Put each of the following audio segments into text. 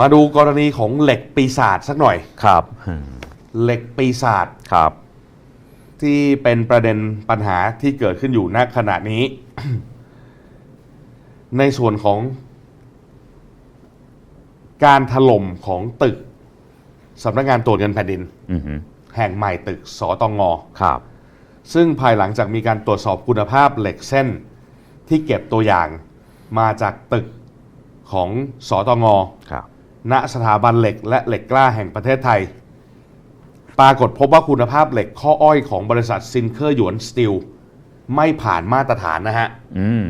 มาดูกรณีของเหล็กปีศาจสักหน่อย ครับอืมเหล็กปีศาจครับ ที่เป็นประเด็นปัญหาที่เกิดขึ้นอยู่ณขณะนี้ ในส่วนของ การถล่มของตึกสำนักงานตรวจเงินแผ่นดินอือฮึแห่งใหม่ตึกสตงครับ ซึ่งภายหลังจากมีการตรวจสอบคุณภาพเหล็กเส้นที่เก็บตัวอย่างมาจากตึกของสตงครับ ณสถาบันเหล็กและเหล็กกล้าแห่งประเทศไทย ปรากฏพบว่าคุณภาพเหล็กข้ออ้อยของบริษัทซินเคอร์หยวนสตีลไม่ผ่านมาตรฐานนะฮะอืม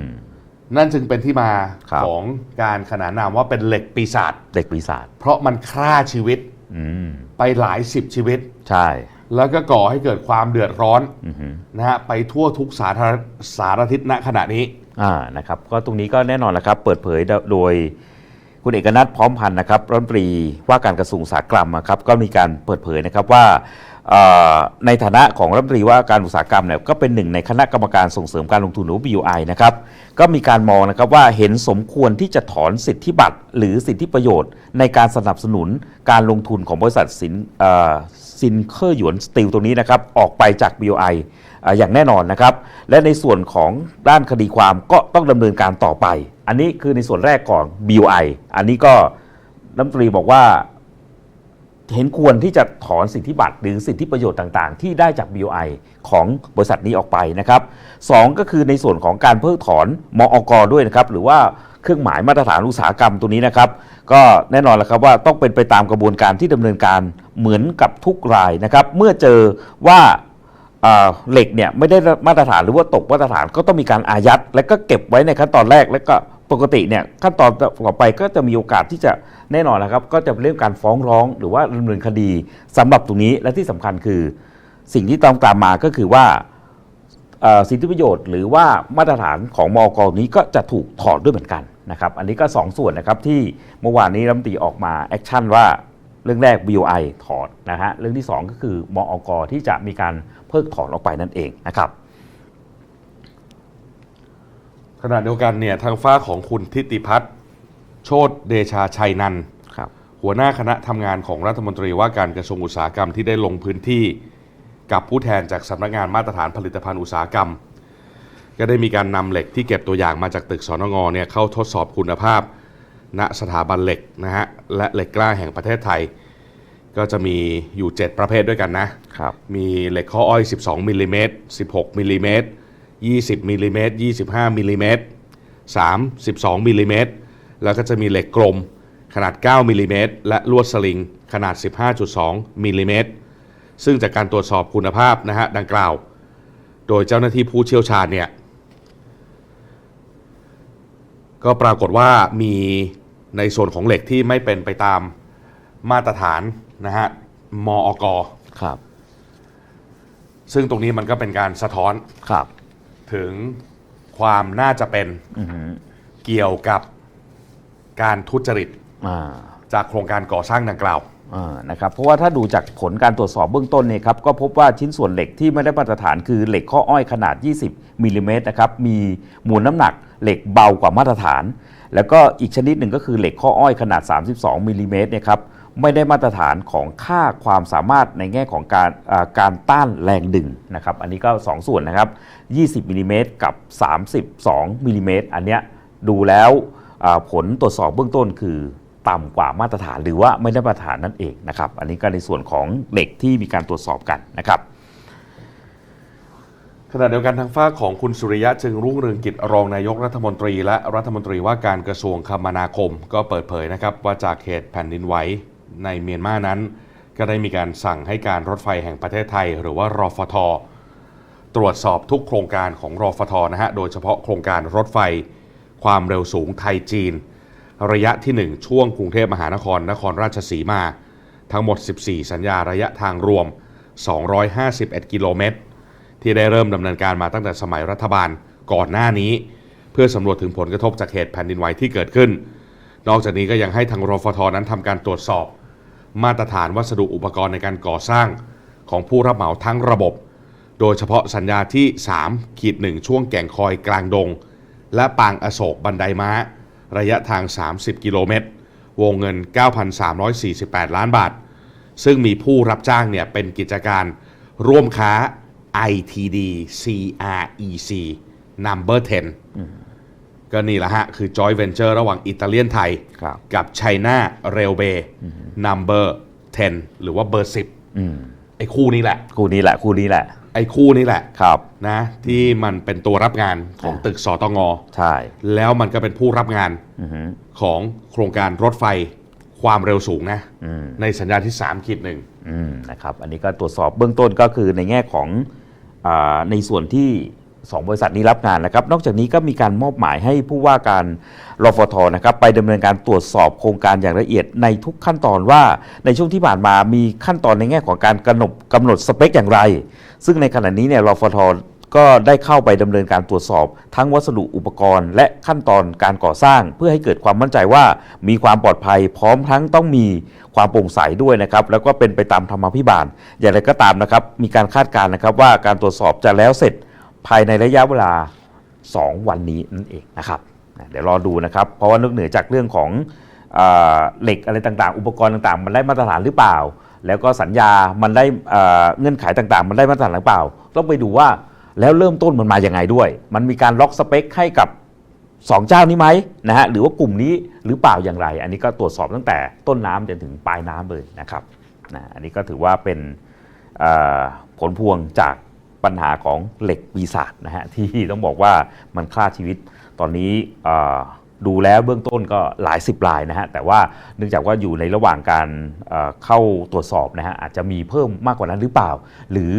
นั่นจึงเป็นที่มาครับของการขนานนามว่าเป็นเหล็กปีศาจเด็กปีศาจเพราะมันฆ่าชีวิตอืมไปหลายสิบชีวิต ใช่ แล้วก็ก่อให้เกิดความเดือดร้อนอือฮึนะฮะไปทั่วทุกสาธารสารทิศณขณะนี้อ่านะครับ ก็ตรงนี้ก็แน่นอนแล้วครับ เปิดเผยโดย คุณเอกนัทพร้อมพันธ์นะครับรัฐมนตรีว่าการกระทรวงอุตสาหกรรมครับก็มีการเปิดเผยนะครับว่าในฐานะของรัฐมนตรีว่าการอุตสาหกรรมเนี่ยก็เป็นหนึ่งในคณะกรรมการส่งเสริมการลงทุนหรือว่า BUI นะครับก็มีการมองนะครับว่าเห็นสมควรที่จะถอนสิทธิบัตรหรือสิทธิประโยชน์ ในการสนับสนุนการลงทุนของบริษัทสินซินเคอร์หยวนสตีลตรงนี้นะครับออกไปจาก BUI ออย่างแน่นอนนะครับและในส่วนของด้านคดีความก็ต้องดำเนินการต่อไป อันนี้คือในส่วนแรกก่อน BUI อันนี้ก็รัฐมนตรีบอกว่าเห็นควรที่จะถอนสิทธิบัตรหรือสิทธิประโยชน์ต่างๆ ที่ได้จาก BOI ของบริษัทนี้ออกไปนะครับสองก็คือในส่วนของการเพิกถอนมออกด้วยนะครับหรือว่าเครื่องหมายมาตรฐานอุตสาหกรรมตัวนี้นะครับ ก็แน่นอนแล้วครับว่าต้องเป็นไปตามกระบวนการที่ดำเนินการเหมือนกับทุกรายนะครับเมื่อเจอว่าอ่าเหล็กเนี่ยไม่ได้มาตรฐานหรือว่าตกมาตรฐานก็ต้องมีการอายัด และก็เก็บไว้ในขั้นตอนแรกแล้วก็ ปกติเนี่ยขั้นตอนต่อไปก็จะมีโอกาสที่จะแน่นอนนะครับ ก็จะเป็นเรื่องการฟ้องร้องหรือว่าดำเนินคดีสำหรับตรงนี้และที่สำคัญคือ สิ่งที่ต้องตามมาก็คือว่าสิทธิประโยชน์หรือว่ามาตรฐานของมอกนี้ก็จะถูกถอดด้วยเหมือนกันนะครับ อันนี้ก็ 2 ส่วนนะครับที่เมื่อวานนี้รัฐมนตรีออกมาแอคชั่นว่าเรื่องแรก BOI ถอดนะฮะเรื่องที่ 2 ก็คือมอกที่จะมีการเพิกถอนออกไปนั่นเองนะครับ ขณะเดียวกันเนี่ยทางฝ้ากของคุณทิติพัฒน์โชตเดชาชัยนันท์ครับ หัวหน้าคณะทำงานของรัฐมนตรีว่าการกระทรวงอุตสาหกรรมที่ได้ลงพื้นที่กับผู้แทนจากสำนักงานมาตรฐานผลิตภัณฑ์อุตสาหกรรม ก็ได้มีการนำเหล็กที่เก็บตัวอย่างมาจากตึกสนงเนี่ยเข้าทดสอบคุณภาพ ณสถาบันเหล็กนะฮะและเหล็กกล้าแห่งประเทศไทย ก็จะมีอยู่ 7 ประเภทด้วยกันนะครับ มีเหล็กข้ออ้อย 12มิลลิเมตร16มิลลิเมตร 20มิลลิเมตร25มิลลิเมตร3 12มิลลิเมตรแล้วก็จะมีเหล็กกลมขนาด 9มิลลิเมตรและลวดสลิงขนาด 15.2มิลลิเมตรซึ่งจากการตรวจสอบคุณภาพนะฮะดังกล่าว โดยเจ้าหน้าที่ผู้เชี่ยวชาญเนี่ยก็ปรากฏว่ามีในส่วนของเหล็กที่ไม่เป็นไปตามมาตรฐานนะฮะมอกครับ ซึ่งตรงนี้มันก็เป็นการสะท้อนครับ ถึงความน่าจะเป็นอือฮึเกี่ยวกับการทุจริตอ่าจากจากโครงการก่อสร้างดังกล่าวอ่านะครับเพราะว่าถ้าดูจากผลการตรวจสอบเบื้องต้นเนี่ยครับก็พบว่าชิ้นส่วนเหล็กที่ไม่ได้มาตรฐานคือเหล็กข้ออ้อยขนาด 20มิลลิเมตรนะครับมีมวลน้ำหนักเหล็กเบากว่ามาตรฐาน แล้วก็อีกชนิดหนึ่งก็คือเหล็กข้ออ้อยขนาด 32มิลลิเมตรเนี่ยครับ ไม่ได้มาตรฐานของค่าความสามารถในแง่ของการการต้านแรงดึงนะครับอันนี้ก็ 2 ส่วนนะครับ 20มิลลิเมตรกับ 32มิลลิเมตรอันเนี้ยดูแล้วผลตรวจสอบเบื้องต้นคือต่ำกว่ามาตรฐานหรือว่าไม่ได้มาตรฐานนั่นเองนะครับ อันนี้ก็ในส่วนของเหล็กที่มีการตรวจสอบกันนะครับขณะเดียวกันทางฝ้าของคุณสุริยะจึงรุ่งเรืองกิจรองนายกรัฐมนตรีและรัฐมนตรีว่าการกระทรวงคมนาคม ก็เปิดเผยนะครับว่าจากเหตุแผ่นดินไหว ในเมียนมานั้น ก็ได้มีการสั่งให้การรถไฟแห่งประเทศไทย หรือว่ารฟท ตรวจสอบทุกโครงการของรฟทนะฮะโดยเฉพาะโครงการรถไฟความเร็วสูงไทยจีน ระยะที่ 1 ช่วงกรุงเทพมหานคร นครราชสีมา ทั้งหมด 14 สัญญาระยะทางรวม 251 กิโลเมตร ที่ได้เริ่มดำเนินการมาตั้งแต่สมัยรัฐบาลก่อนหน้านี้ เพื่อสำรวจถึงผลกระทบจากเหตุแผ่นดินไหวที่เกิดขึ้น นอกจากนี้ก็ยังให้ทางรฟทนั้นทำการตรวจสอบ มาตรฐานวัสดุอุปกรณ์ในการก่อสร้างของผู้รับเหมาทั้งระบบ โดยเฉพาะสัญญาที่3ขีด1ช่วงแก่งคอยกลางดง และปางอโศกบันไดม้า ระยะทาง 30 กิโลเมตร วงเงิน 9,348 ล้านบาท ซึ่งมีผู้รับจ้างเนี่ยเป็นกิจการร่วมค้า ITD CREC Number 10 ก็นี่แหละฮะ คือ Joint Venture ระหว่างอิตาเลียนไทย ครับกับ China Railway Number 10 หรือว่าเบอร์ อืม10 ไอ้คู่นี้แหละ คู่นี้แหละคู่นี้แหละ ไอ้คู่นี้แหละครับ นะที่มันเป็นตัวรับงานของอ่าตึกสตงใช่แล้วมันก็เป็นผู้รับงานอือฮึของโครงการรถไฟความเร็วสูงนะ อืม ในสัญญาที่3ขีดหนึ่ง อืมนะครับอันนี้ก็ตรวจสอบเบื้องต้นก็คือในแง่ของอาในส่วนที่ 2 บริษัทนี้รับงานนะครับ นอกจากนี้ก็มีการมอบหมายให้ผู้ว่าการรฟทนะครับไปดำเนินการตรวจสอบโครงการอย่างละเอียดในทุกขั้นตอนว่าในช่วงที่ผ่านมามีขั้นตอนในแง่ของการกำหนดกำหนดสเปคอย่างไร ซึ่งในขณะนี้เนี่ยรฟทก็ได้เข้าไปดำเนินการตรวจสอบทั้งวัสดุอุปกรณ์ และขั้นตอนการก่อสร้าง เพื่อให้เกิดความมั่นใจว่ามีความปลอดภัย พร้อมทั้งต้องมีความโปร่งใสด้วยนะครับแล้วก็เป็นไปตามธรรมาภิบาล อย่างไรก็ตามนะครับมีการคาดการณ์นะครับว่าการตรวจสอบจะแล้วเสร็จ ภายในระยะเวลา 2 วันนี้นั่นเองนะครับเดี๋ยวรอดูนะครับเพราะว่านอกเหนือจากเรื่องของเหล็กอะไรต่างๆ อุปกรณ์ต่างๆ มันได้มาตรฐานหรือเปล่า แล้วก็สัญญามันได้เงื่อนไขต่างๆ มันได้มาตรฐานหรือเปล่า ต้องไปดูว่าแล้วเริ่มต้นมันมาอย่างไงด้วย มันมีการล็อกสเปคให้กับ 2 เจ้านี้ไหมนะฮะหรือว่ากลุ่มนี้หรือเปล่าอย่างไร อันนี้ก็ตรวจสอบตั้งแต่ต้นน้ำจนถึงปลายน้ำเลยนะครับนะอันนี้ก็ถือว่าเป็นผลพวงจาก ปัญหาของเหล็กปีศาจนะฮะที่ต้องบอกว่ามันฆ่าชีวิตตอนนี้ดูแล้วเบื้องต้นก็หลายสิบรายนะฮะแต่ว่าเนื่องจากว่าอยู่ในระหว่างการเเข้าตรวจสอบนะฮะอาจจะมีเพิ่มมากกว่านั้นหรือเปล่า หรือ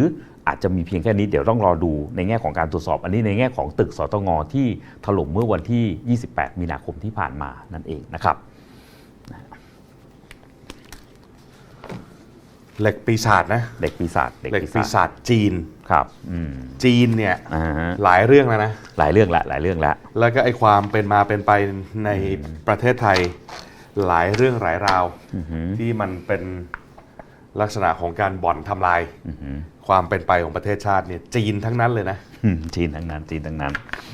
อาจจะมีเพียงแค่นี้เดี๋ยวต้องรอดูในแง่ของการตรวจสอบ อันนี้ในแง่ของตึกสตงที่ถล่มเมื่อวันที่ 28 มีนาคมที่ผ่านมานั่นเองนะครับ เหล็กปีศาจนะเด็กปีศาจเหล็กปีศาจจีนครับอืมจีนเนี่ยอ่าฮะหลายเรื่องแล้วนะหลายเรื่องละหลายเรื่องละแล้วก็ไอความเป็นมาเป็นไปในประเทศไทยหลายเรื่องหลายราวอือหือที่มันเป็นลักษณะของการบ่อนทำลายอือหือความเป็นไปของประเทศชาติเนี่ยจีนทั้งนั้นเลยนะอืมจีนทั้งนั้นจีนทั้งนั้น